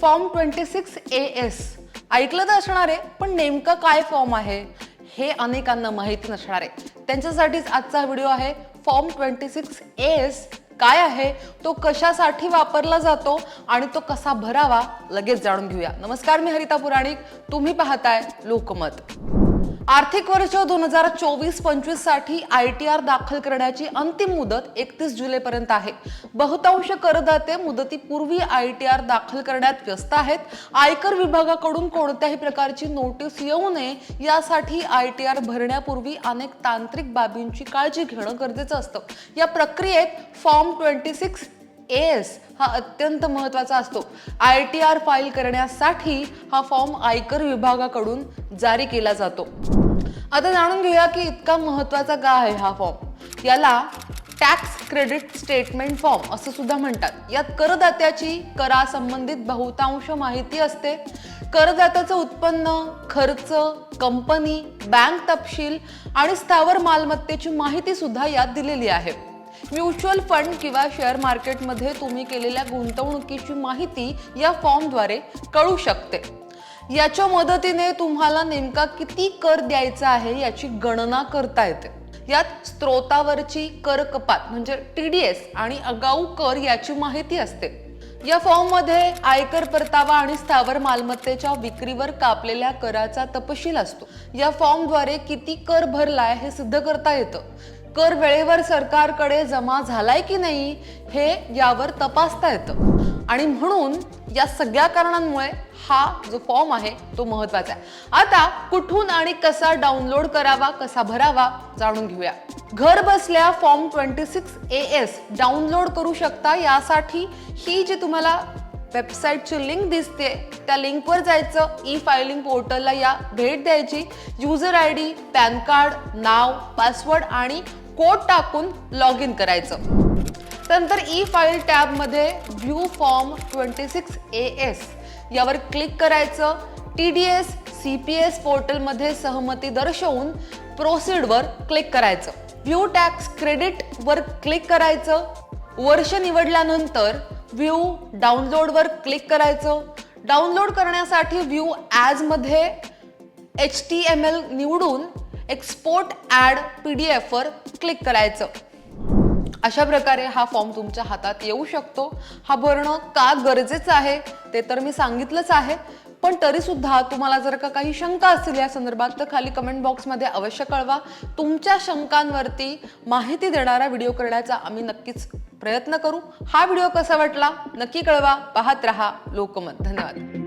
Form twenty six A S. ऐकलं तर असणार आहे पण नेमकं काय फॉर्म आहे हे अनेकांना माहिती नसणार आहे. त्यांच्यासाठीच आजचा व्हिडिओ आहे form twenty six A S काय आहे तो कशासाठी वापरला जातो आणि तो कसा भरावा लगेच जाणून घेऊया. नमस्कार मी हरिता पुराणिक. तुम्ही पाहताय लोकमत. आर्थिक वर्ष दोन हजार चोवीस पंचवीससाठी आय टी आर दाखल करण्याची अंतिम मुदत एकतीस जुलैपर्यंत आहे. बहुतांश करदाते मुदतीपूर्वी आय टी आर दाखल करण्यात व्यस्त आहेत. आयकर विभागाकडून कोणत्याही प्रकारची नोटीस येऊ नये यासाठी आय टी आर भरण्यापूर्वी अनेक तांत्रिक बाबींची काळजी घेणं गरजेचं असतं. या प्रक्रियेत फॉर्म ट्वेंटी सिक्स एस हा अत्यंत महत्त्वाचा असतो. आय टी आर फाईल करण्यासाठी हा फॉर्म आयकर विभागाकडून जारी केला जातो. आता जाणून घेऊया की इतका महत्त्वाचा का आहे हा फॉर्म याला टॅक्स क्रेडिट स्टेटमेंट फॉर्म असं सुद्धा म्हणतात. यात करदात्याची करासंबंधित बहुतांश माहिती असते. करदात्याचं उत्पन्न खर्च कंपनी बँक तपशील आणि स्थावर मालमत्तेची माहिती सुद्धा यात दिलेली आहे. म्युच्युअल फंड किंवा शेअर मार्केटमध्ये तुम्ही केलेल्या गुंतवणुकीची माहिती या फॉर्मद्वारे कळू शकते. याच्या मदतीने तुम्हाला नेमका किती कर द्यायचा आहे याची गणना करता येते. यात स्त्रोतावरची कर कपात म्हणजे टीडीएस आणि आगाऊ कर याची माहिती असते. या फॉर्ममध्ये आयकर परतावा आणि स्थावर मालमत्तेच्या विक्रीवर कापलेल्या कराचा तपशील असतो. या फॉर्मद्वारे किती कर भरलाय हे सिद्ध करता येतं. कर वेळेवर सरकारकडे जमा झालाय की नाही हे यावर तपासता येतं. आणि म्हणून या सगळ्या कारणांमुळे हा जो फॉर्म आहे तो महत्त्वाचा आहे. आता कुठून आणि कसा डाउनलोड करावा कसा भरावा जाणून घेऊया. घर बसल्या form twenty six A S download करू शकता. यासाठी ही जी तुम्हाला वेबसाईटची लिंक दिसते त्या लिंकवर जायचं. ई फायलिंग पोर्टलला या भेट द्यायची. User I D PAN card now password आणि कोड टाकून लॉग इन करायचं. त्यानंतर ई फाईल टॅबमध्ये view form twenty six A S यावर क्लिक करायचं. T D S C P S पोर्टलमध्ये सहमती दर्शवून प्रोसीडवर क्लिक करायचं. व्ह्यू टॅक्स क्रेडिटवर क्लिक करायचं. वर्ष निवडल्यानंतर व्ह्यू डाउनलोडवर क्लिक करायचं. डाउनलोड करण्यासाठी व्ह्यू ॲजमध्ये एच टी एम एल निवडून एक्सपोर्ट ॲड पी डी एफवर क्लिक करायचं. अशा प्रकारे हा फॉर्म तुमच्या हातात येऊ शकतो. हा भरणं का गरजेचं आहे ते तर मी सांगितलंच आहे. पण तरीसुद्धा तुम्हाला जर का काही शंका असतील या संदर्भात तर खाली कमेंट बॉक्समध्ये अवश्य कळवा. तुमच्या शंकांवरती माहिती देणारा व्हिडिओ करण्याचा आम्ही नक्कीच प्रयत्न करू. हा व्हिडिओ कसा वाटला नक्की कळवा. पाहत रहा लोकमत. धन्यवाद.